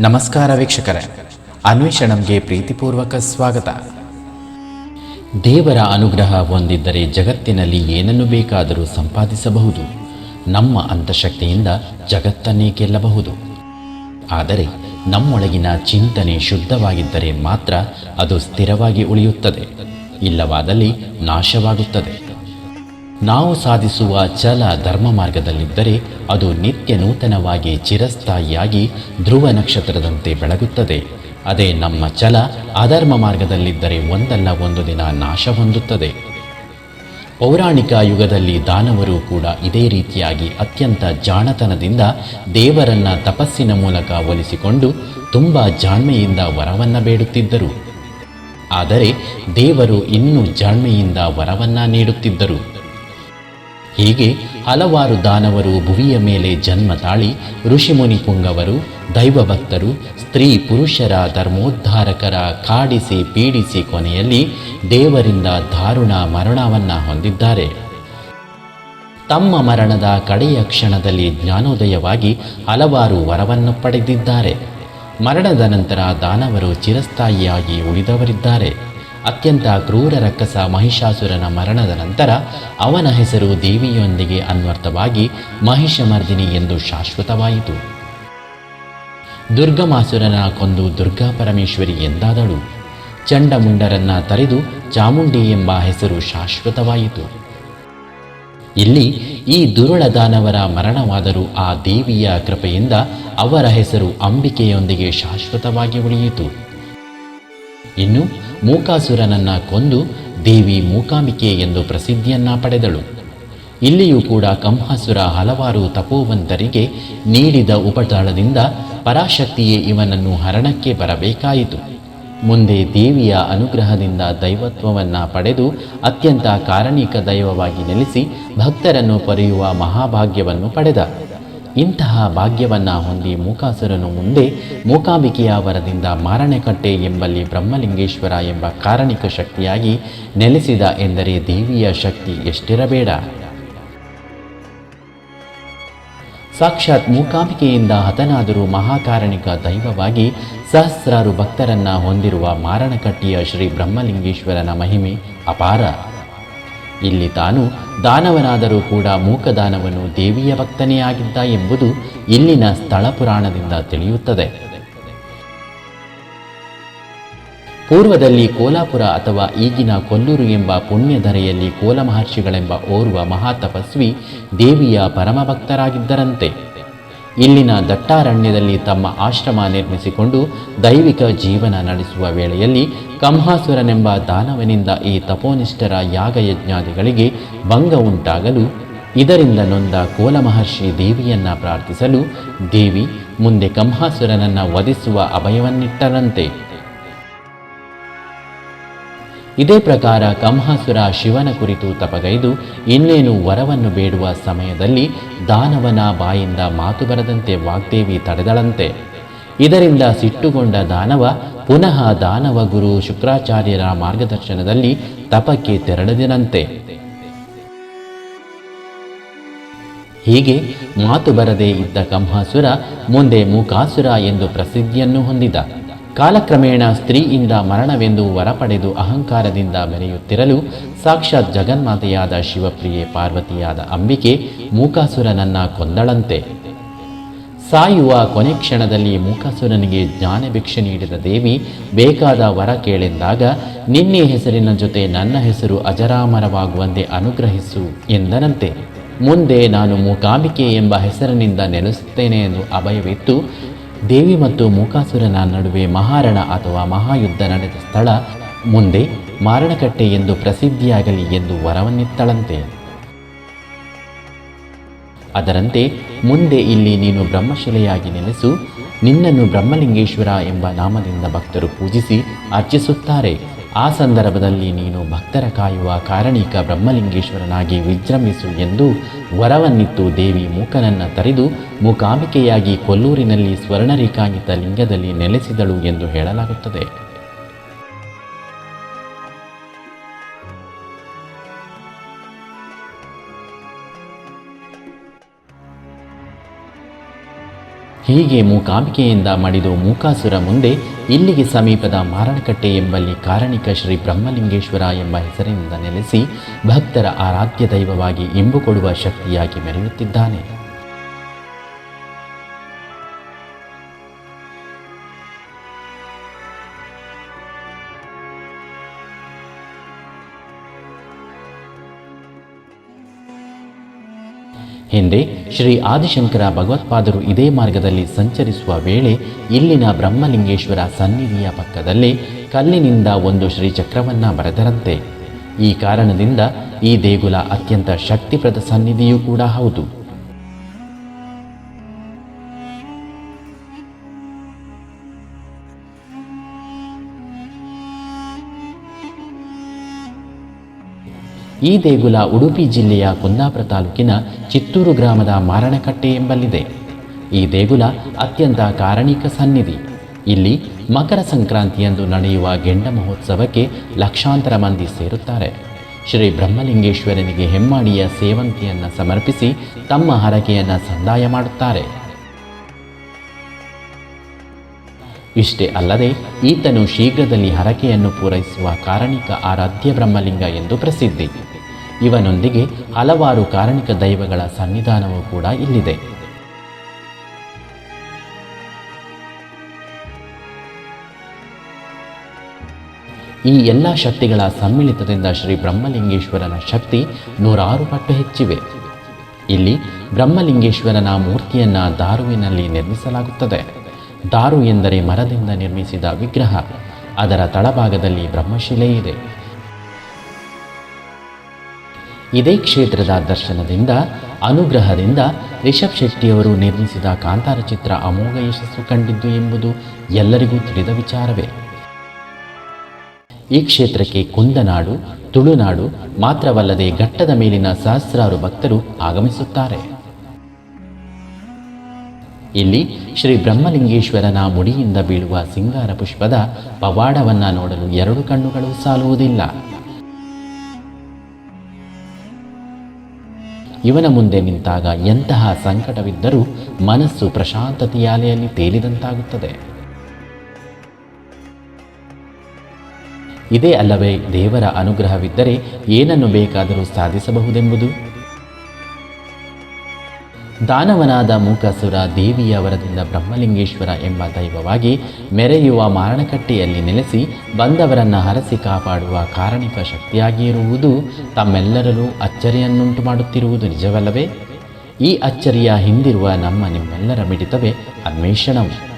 ನಮಸ್ಕಾರ ವೀಕ್ಷಕರೇ. ಅನ್ವೇಷಣಂಗೆ ಪ್ರೀತಿಪೂರ್ವಕ ಸ್ವಾಗತ. ದೇವರ ಅನುಗ್ರಹ ಹೊಂದಿದ್ದರೆ ಜಗತ್ತಿನಲ್ಲಿ ಏನನ್ನು ಬೇಕಾದರೂ ಸಂಪಾದಿಸಬಹುದು. ನಮ್ಮ ಅಂತಃಶಕ್ತಿಯಿಂದ ಜಗತ್ತನ್ನೇ ಗೆಲ್ಲಬಹುದು. ಆದರೆ ನಮ್ಮೊಳಗಿನ ಚಿಂತನೆ ಶುದ್ಧವಾಗಿದ್ದರೆ ಮಾತ್ರ ಅದು ಸ್ಥಿರವಾಗಿ ಉಳಿಯುತ್ತದೆ. ಇಲ್ಲವಾದಲ್ಲಿ ನಾಶವಾಗುತ್ತದೆ. ನಾವು ಸಾಧಿಸುವ ಛಲ ಧರ್ಮ ಮಾರ್ಗದಲ್ಲಿದ್ದರೆ ಅದು ನಿತ್ಯ ನೂತನವಾಗಿ ಚಿರಸ್ಥಾಯಿಯಾಗಿ ಧ್ರುವ ನಕ್ಷತ್ರದಂತೆ ಬೆಳಗುತ್ತದೆ. ಅದೇ ನಮ್ಮ ಛಲ ಅಧರ್ಮ ಮಾರ್ಗದಲ್ಲಿದ್ದರೆ ಒಂದಲ್ಲ ಒಂದು ದಿನ ನಾಶ ಹೊಂದುತ್ತದೆ. ಪೌರಾಣಿಕ ಯುಗದಲ್ಲಿ ದಾನವರು ಕೂಡ ಇದೇ ರೀತಿಯಾಗಿ ಅತ್ಯಂತ ಜಾಣತನದಿಂದ ದೇವರನ್ನ ತಪಸ್ಸಿನ ಮೂಲಕ ಒಲಿಸಿಕೊಂಡು ತುಂಬ ಜಾಣ್ಮೆಯಿಂದ ವರವನ್ನ ಬೇಡುತ್ತಿದ್ದರು. ಆದರೆ ದೇವರು ಇನ್ನೂ ಜಾಣ್ಮೆಯಿಂದ ವರವನ್ನ ನೀಡುತ್ತಿದ್ದರು. ಹೀಗೆ ಹಲವಾರು ದಾನವರು ಭುವಿಯ ಮೇಲೆ ಜನ್ಮ ತಾಳಿ ಋಷಿಮುನಿ ಪುಂಗವರು ದೈವಭಕ್ತರು ಸ್ತ್ರೀ ಪುರುಷರ ಧರ್ಮೋದ್ಧಾರಕರ ಕಾಡಿಸಿ ಪೀಡಿಸಿ ಕೊನೆಯಲ್ಲಿ ದೇವರಿಂದ ದಾರುಣ ಮರಣವನ್ನು ಹೊಂದಿದ್ದಾರೆ. ತಮ್ಮ ಮರಣದ ಕಡೆಯ ಕ್ಷಣದಲ್ಲಿ ಜ್ಞಾನೋದಯವಾಗಿ ಹಲವಾರು ವರವನ್ನು ಪಡೆದಿದ್ದಾರೆ. ಮರಣದ ನಂತರ ದಾನವರು ಚಿರಸ್ಥಾಯಿಯಾಗಿ ಉಳಿದವರಿದ್ದಾರೆ. ಅತ್ಯಂತ ಕ್ರೂರ ರಕ್ಕಸ ಮಹಿಷಾಸುರನ ಮರಣದ ನಂತರ ಅವನ ಹೆಸರು ದೇವಿಯೊಂದಿಗೆ ಅನ್ವರ್ಥವಾಗಿ ಮಹಿಷಮರ್ದಿನಿ ಎಂದು ಶಾಶ್ವತವಾಯಿತು. ದುರ್ಗಮಾಸುರನ ಕೊಂದು ದುರ್ಗಾ ಪರಮೇಶ್ವರಿ ಎಂದಾದಳು. ಚಂಡಮುಂಡರನ್ನ ತರೆದು ಚಾಮುಂಡಿ ಎಂಬ ಹೆಸರು ಶಾಶ್ವತವಾಯಿತು. ಇಲ್ಲಿ ಈ ದುರುಳ ದಾನವರ ಮರಣವಾದರೂ ಆ ದೇವಿಯ ಕೃಪೆಯಿಂದ ಅವರ ಹೆಸರು ಅಂಬಿಕೆಯೊಂದಿಗೆ ಶಾಶ್ವತವಾಗಿ ಉಳಿಯಿತು. ಇನ್ನು ಮೂಕಾಸುರನನ್ನ ಕೊಂದು ದೇವಿ ಮೂಕಾಂಬಿಕೆ ಎಂದು ಪ್ರಸಿದ್ಧಿಯನ್ನ ಪಡೆದಳು. ಇಲ್ಲಿಯೂ ಕೂಡ ಕಂಹಾಸುರ ಹಲವಾರು ತಪೋವಂತರಿಗೆ ನೀಡಿದ ಉಪಟಳದಿಂದ ಪರಾಶಕ್ತಿಯೇ ಇವನನ್ನು ಹರಣಕ್ಕೆ ಬರಬೇಕಾಯಿತು. ಮುಂದೆ ದೇವಿಯ ಅನುಗ್ರಹದಿಂದ ದೈವತ್ವವನ್ನು ಪಡೆದು ಅತ್ಯಂತ ಕಾರಣಿಕ ದೈವವಾಗಿ ನೆಲೆಸಿ ಭಕ್ತರನ್ನು ಪೊರೆಯುವ ಮಹಾಭಾಗ್ಯವನ್ನು ಪಡೆದ. ಇಂತಹ ಭಾಗ್ಯವನ್ನು ಹೊಂದಿ ಮೂಕಾಸುರನು ಮುಂದೆ ಮೂಕಾಂಬಿಕೆಯ ವರದಿಂದ ಮಾರಣೆಕಟ್ಟೆ ಎಂಬಲ್ಲಿ ಬ್ರಹ್ಮಲಿಂಗೇಶ್ವರ ಎಂಬ ಕಾರಣಿಕ ಶಕ್ತಿಯಾಗಿ ನೆಲೆಸಿದ ಎಂದರೆ ದೇವಿಯ ಶಕ್ತಿ ಎಷ್ಟಿರಬೇಡ. ಸಾಕ್ಷಾತ್ ಮೂಕಾಂಬಿಕೆಯಿಂದ ಹತನಾದರೂ ಮಹಾಕಾರಣಿಕ ದೈವವಾಗಿ ಸಹಸ್ರಾರು ಭಕ್ತರನ್ನ ಹೊಂದಿರುವ ಮಾರಣಕಟ್ಟಿಯ ಶ್ರೀ ಬ್ರಹ್ಮಲಿಂಗೇಶ್ವರನ ಮಹಿಮೆ ಅಪಾರ. ಇಲ್ಲಿ ತಾನು ದಾನವನಾದರೂ ಕೂಡ ಮೂಕದಾನವನು ದೇವಿಯ ಭಕ್ತನೇ ಆಗಿದ್ದ ಎಂಬುದು ಇಲ್ಲಿನ ಸ್ಥಳ ಪುರಾಣದಿಂದ ತಿಳಿಯುತ್ತದೆ. ಪೂರ್ವದಲ್ಲಿ ಕೋಲಾಪುರ ಅಥವಾ ಈಗಿನ ಕೊಲ್ಲೂರು ಎಂಬ ಪುಣ್ಯಧರೆಯಲ್ಲಿ ಕೋಲ ಮಹರ್ಷಿಗಳೆಂಬ ಓರ್ವ ಮಹಾತಪಸ್ವಿ ದೇವಿಯ ಪರಮಭಕ್ತರಾಗಿದ್ದರಂತೆ. ಇಲ್ಲಿನ ದಟ್ಟಾರಣ್ಯದಲ್ಲಿ ತಮ್ಮ ಆಶ್ರಮ ನಿರ್ಮಿಸಿಕೊಂಡು ದೈವಿಕ ಜೀವನ ನಡೆಸುವ ವೇಳೆಯಲ್ಲಿ ಕಂಹಾಸುರನೆಂಬ ದಾನವನಿಂದ ಈ ತಪೋನಿಷ್ಠರ ಯಾಗಯಜ್ಞಾದಿಗಳಿಗೆ ಭಂಗ ಉಂಟಾಗಲು ಇದರಿಂದ ನೊಂದ ಕೋಲ ಮಹರ್ಷಿ ದೇವಿಯನ್ನ ಪ್ರಾರ್ಥಿಸಲು ದೇವಿ ಮುಂದೆ ಕಂಹಾಸುರನನ್ನು ವಧಿಸುವ ಅಭಯವನ್ನಿಟ್ಟರಂತೆ. ಇದೇ ಪ್ರಕಾರ ಕಂಹಾಸುರ ಶಿವನ ಕುರಿತು ತಪಗೈದು, ಇನ್ನೇನು ವರವನ್ನು ಬೇಡುವ ಸಮಯದಲ್ಲಿ ದಾನವನ ಬಾಯಿಂದ ಮಾತು ಬರದಂತೆ ವಾಗ್ದೇವಿ ತಡೆದಳಂತೆ. ಇದರಿಂದ ಸಿಟ್ಟುಗೊಂಡ ದಾನವ, ಪುನಃ ದಾನವ ಗುರು ಶುಕ್ರಾಚಾರ್ಯರ ಮಾರ್ಗದರ್ಶನದಲ್ಲಿ ತಪಕ್ಕೆ ತೆರಳಿದನಂತೆ. ಹೀಗೆ ಮಾತು ಬರದೇ ಇದ್ದ ಕಂಹಾಸುರ ಮುಂದೆ ಮೂಕಾಸುರ ಎಂದು ಪ್ರಸಿದ್ಧಿಯನ್ನು ಹೊಂದಿದ. ಕಾಲಕ್ರಮೇಣ ಸ್ತ್ರೀಯಿಂದ ಮರಣವೆಂದು ವರ ಪಡೆದು ಅಹಂಕಾರದಿಂದ ಮೆರೆಯುತ್ತಿರಲು ಸಾಕ್ಷಾತ್ ಜಗನ್ಮಾತೆಯಾದ ಶಿವಪ್ರಿಯೆ ಪಾರ್ವತಿಯಾದ ಅಂಬಿಕೆ ಮೂಕಾಸುರನನ್ನ ಕೊಂದಳಂತೆ. ಸಾಯುವ ಕೊನೆ ಕ್ಷಣದಲ್ಲಿ ಮೂಕಾಸುರನಿಗೆ ಜ್ಞಾನ ಭಿಕ್ಷೆ ನೀಡಿದ ದೇವಿ ಬೇಕಾದ ವರ ಕೇಳೆಂದಾಗ, ನಿನ್ನೆ ಹೆಸರಿನ ಜೊತೆ ನನ್ನ ಹೆಸರು ಅಜರಾಮರವಾಗುವಂತೆ ಅನುಗ್ರಹಿಸು ಎಂದನಂತೆ. ಮುಂದೆ ನಾನು ಮೂಕಾಂಬಿಕೆ ಎಂಬ ಹೆಸರಿನಿಂದ ನೆಲೆಸುತ್ತೇನೆ ಎಂದು ಅಭಯವಿತ್ತು ದೇವಿ ಮತ್ತು ಮೂಕಾಸುರನ ನಡುವೆ ಮಹಾರಣ ಅಥವಾ ಮಹಾಯುದ್ಧ ನಡೆದ ಸ್ಥಳ ಮುಂದೆ ಮಾರಣಕಟ್ಟೆ ಎಂದು ಪ್ರಸಿದ್ಧಿಯಾಗಲಿ ಎಂದು ವರವನ್ನಿತ್ತಳಂತೆ. ಅದರಂತೆ ಮುಂದೆ ಇಲ್ಲಿ ನೀನು ಬ್ರಹ್ಮಶಿಲೆಯಾಗಿ ನೆಲೆಸು, ನಿನ್ನನ್ನು ಬ್ರಹ್ಮಲಿಂಗೇಶ್ವರ ಎಂಬ ನಾಮದಿಂದ ಭಕ್ತರು ಪೂಜಿಸಿ ಅರ್ಚಿಸುತ್ತಾರೆ. ಆ ಸಂದರ್ಭದಲ್ಲಿ ನೀನು ಭಕ್ತರ ಕಾಯುವ ಕಾರಣಿಕ ಬ್ರಹ್ಮಲಿಂಗೇಶ್ವರನಾಗಿ ವಿಜೃಂಭಿಸು ಎಂದು ವರವನ್ನಿತ್ತು ದೇವಿ ಮೂಕನನ್ನ ತರೆದು ಮೂಕಾಂಬಿಕೆಯಾಗಿ ಕೊಲ್ಲೂರಿನಲ್ಲಿ ಸ್ವರ್ಣರೇಖಾಂಗಿತ ಲಿಂಗದಲ್ಲಿ ನೆಲೆಸಿದಳು ಎಂದು ಹೇಳಲಾಗುತ್ತದೆ. ಹೀಗೆ ಮೂಕಾಂಬಿಕೆಯಿಂದ ಮಡಿದು ಮೂಕಾಸುರ ಮುಂದೆ ಇಲ್ಲಿಗೆ ಸಮೀಪದ ಮಾರಣಕಟ್ಟೆ ಎಂಬಲ್ಲಿ ಕಾರಣಿಕ ಶ್ರೀ ಬ್ರಹ್ಮಲಿಂಗೇಶ್ವರ ಎಂಬ ಹೆಸರಿನಿಂದ ನೆಲೆಸಿ ಭಕ್ತರ ಆರಾಧ್ಯ ದೈವವಾಗಿ ಇಂಬುಕೊಡುವ ಶಕ್ತಿಯಾಗಿ ಮೆರೆಯುತ್ತಿದ್ದಾನೆ. ಹಿಂದೆ ಶ್ರೀ ಆದಿಶಂಕರ ಭಗವತ್ಪಾದರು ಇದೇ ಮಾರ್ಗದಲ್ಲಿ ಸಂಚರಿಸುವ ವೇಳೆ ಇಲ್ಲಿನ ಬ್ರಹ್ಮಲಿಂಗೇಶ್ವರ ಸನ್ನಿಧಿಯ ಪಕ್ಕದಲ್ಲೇ ಕಲ್ಲಿನಿಂದ ಒಂದು ಶ್ರೀಚಕ್ರವನ್ನ ಬರೆದರಂತೆ. ಈ ಕಾರಣದಿಂದ ಈ ದೇಗುಲ ಅತ್ಯಂತ ಶಕ್ತಿಪ್ರದ ಸನ್ನಿಧಿಯೂ ಕೂಡ ಹೌದು. ಈ ದೇಗುಲ ಉಡುಪಿ ಜಿಲ್ಲೆಯ ಕುಂದಾಪುರ ತಾಲೂಕಿನ ಚಿತ್ತೂರು ಗ್ರಾಮದ ಮಾರಣಕಟ್ಟೆ ಎಂಬಲ್ಲಿದೆ. ಈ ದೇಗುಲ ಅತ್ಯಂತ ಕಾರಣಿಕ ಸನ್ನಿಧಿ. ಇಲ್ಲಿ ಮಕರ ಸಂಕ್ರಾಂತಿಯಂದು ನಡೆಯುವ ಗೆಂಡ ಮಹೋತ್ಸವಕ್ಕೆ ಲಕ್ಷಾಂತರ ಮಂದಿ ಸೇರುತ್ತಾರೆ. ಶ್ರೀ ಬ್ರಹ್ಮಲಿಂಗೇಶ್ವರನಿಗೆ ಹೆಮ್ಮಾಡಿಯ ಸೇವಂತಿಯನ್ನು ಸಮರ್ಪಿಸಿ ತಮ್ಮ ಹರಕೆಯನ್ನು ಸಂದಾಯ ಮಾಡುತ್ತಾರೆ. ಇಷ್ಟೇ ಅಲ್ಲದೆ ಈತನು ಶೀಘ್ರದಲ್ಲಿ ಹರಕೆಯನ್ನು ಪೂರೈಸುವ ಕಾರಣಿಕ ಆರಾಧ್ಯ ಬ್ರಹ್ಮಲಿಂಗ ಎಂದು ಪ್ರಸಿದ್ಧಿ. ಇವನೊಂದಿಗೆ ಹಲವಾರು ಕಾರಣಿಕ ದೈವಗಳ ಸನ್ನಿಧಾನವೂ ಕೂಡ ಇಲ್ಲಿದೆ. ಈ ಎಲ್ಲ ಶಕ್ತಿಗಳ ಸಮ್ಮಿಳಿತದಿಂದ ಶ್ರೀ ಬ್ರಹ್ಮಲಿಂಗೇಶ್ವರನ ಶಕ್ತಿ ನೂರಾರು ಪಟ್ಟು ಹೆಚ್ಚಿವೆ. ಇಲ್ಲಿ ಬ್ರಹ್ಮಲಿಂಗೇಶ್ವರನ ಮೂರ್ತಿಯನ್ನ ದಾರುವಿನಲ್ಲಿ ನಿರ್ಮಿಸಲಾಗುತ್ತದೆ. ದಾರು ಎಂದರೆ ಮರದಿಂದ ನಿರ್ಮಿಸಿದ ವಿಗ್ರಹ. ಅದರ ತಳಭಾಗದಲ್ಲಿ ಬ್ರಹ್ಮಶಿಲೆ ಇದೆ ಇದೇ ಕ್ಷೇತ್ರದ ದರ್ಶನದಿಂದ, ಅನುಗ್ರಹದಿಂದ ರಿಷಬ್ ಶೆಟ್ಟಿಯವರು ನಿರ್ಮಿಸಿದ ಕಾಂತಾರ ಚಿತ್ರ ಅಮೋಘ ಯಶಸ್ಸು ಕಂಡಿದ್ದು ಎಂಬುದು ಎಲ್ಲರಿಗೂ ತಿಳಿದ ವಿಚಾರವೇ. ಈ ಕ್ಷೇತ್ರಕ್ಕೆ ಕುಂದನಾಡು, ತುಳುನಾಡು ಮಾತ್ರವಲ್ಲದೆ ಘಟ್ಟದ ಮೇಲಿನ ಸಹಸ್ರಾರು ಭಕ್ತರು ಆಗಮಿಸುತ್ತಾರೆ. ಇಲ್ಲಿ ಶ್ರೀ ಬ್ರಹ್ಮಲಿಂಗೇಶ್ವರನ ಮುಡಿಯಿಂದ ಬೀಳುವ ಸಿಂಗಾರ ಪುಷ್ಪದ ಪವಾಡವನ್ನ ನೋಡಲು ಎರಡು ಕಣ್ಣುಗಳು ಸಾಲುವುದಿಲ್ಲ. ಇವನ ಮುಂದೆ ನಿಂತಾಗ ಎಂತಹ ಸಂಕಟವಿದ್ದರೂ ಮನಸ್ಸು ಪ್ರಶಾಂತತೆಯಾಲೆಯಲ್ಲಿ ತೇಲಿದಂತಾಗುತ್ತದೆ. ಇದೇ ಅಲ್ಲವೇ ದೇವರ ಅನುಗ್ರಹವಿದ್ದರೆ ಏನನ್ನು ಬೇಕಾದರೂ ಸಾಧಿಸಬಹುದೆಂಬುದು? ದಾನವನಾದ ಮೂಕಾಸುರ ದೇವಿಯ ವರದಿಂದ ಬ್ರಹ್ಮಲಿಂಗೇಶ್ವರ ಎಂಬ ದೈವವಾಗಿ ಮೆರೆಯುವ ಮಾರಣಕಟ್ಟೆಯಲ್ಲಿ ನೆಲೆಸಿ ಬಂದವರನ್ನು ಹರಸಿ ಕಾಪಾಡುವ ಕಾರಣಿಕ ಶಕ್ತಿಯಾಗಿರುವುದು ತಮ್ಮೆಲ್ಲರಲ್ಲೂ ಅಚ್ಚರಿಯನ್ನುಂಟು ಮಾಡುತ್ತಿರುವುದು ನಿಜವಲ್ಲವೇ? ಈ ಅಚ್ಚರಿಯ ಹಿಂದಿರುವ ನಮ್ಮ ನಿಮ್ಮೆಲ್ಲರ ಮಿಡಿತವೇ ಅನ್ವೇಷಣವು.